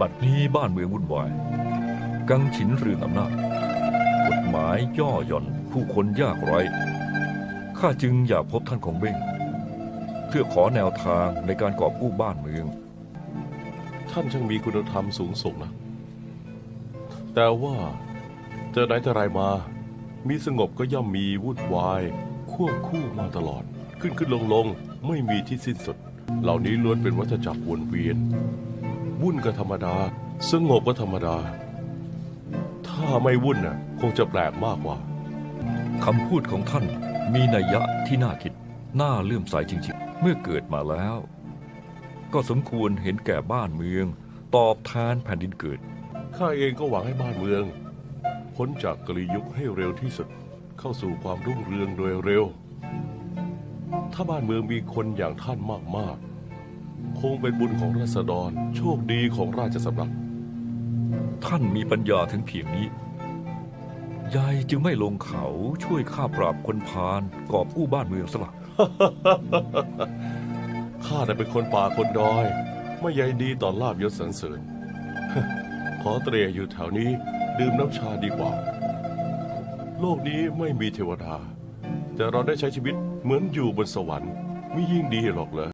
บัดนี้บ้านเมืองวุ่นวาย กังฉินเรืองอำนาจ กฎหมายย่อหย่อนผู้คนยากไร้ข้าจึงอยากพบท่านของเบ้งเพื่อขอแนวทางในการกอบกู้บ้านเมือง ท่านช่างมีคุณธรรมสูงส่งนะ แต่ว่าเจอไหนแต่ไรมา มีสงบก็ย่อมมีวุ่นวายควบคู่มาตลอด ขึ้นขึ้นลงลงไม่มีที่สิ้นสุด เหล่านี้ล้วนเป็นวัฏจักรวนเวียน วุ่นก็ธรรมดา สงบก็ธรรมดา ถ้าไม่วุ่นน่ะคงจะแปลกมากกว่า คำพูดของท่านมีนัยยะที่น่าคิด น่าเลื่อมใสจริงๆ เมื่อเกิดมาแล้ว ก็สมควรเห็นแก่บ้านเมือง ตอบแทนแผ่นดินเกิด ข้าเองก็หวังให้บ้านเมือง พ้นจากกลียุคให้เร็วที่สุด เข้าสู่ความรุ่งเรืองโดยเร็ว ถ้าบ้านเมืองมีคนอย่างท่านมากๆ คงเป็นบุญของราษฎร โชคดีของราชสำนัก ท่านมีปัญญาถึงเพียงนี้ ยายจึงไม่ลงเขาช่วยข้าปราบคนพาลกอบกู้บ้านเมืองสละข้าแต่เป็นคนป่าคนดอย ไม่ใยดีต่อลาบยศสรรเสริญ ขอเตรียอยู่แถวนี้ดื่มน้ำชาดีกว่า โลกนี้ไม่มีเทวดา แต่เราได้ใช้ชีวิตเหมือนอยู่บนสวรรค์ไม่ยิ่งดีหรอกเหรอ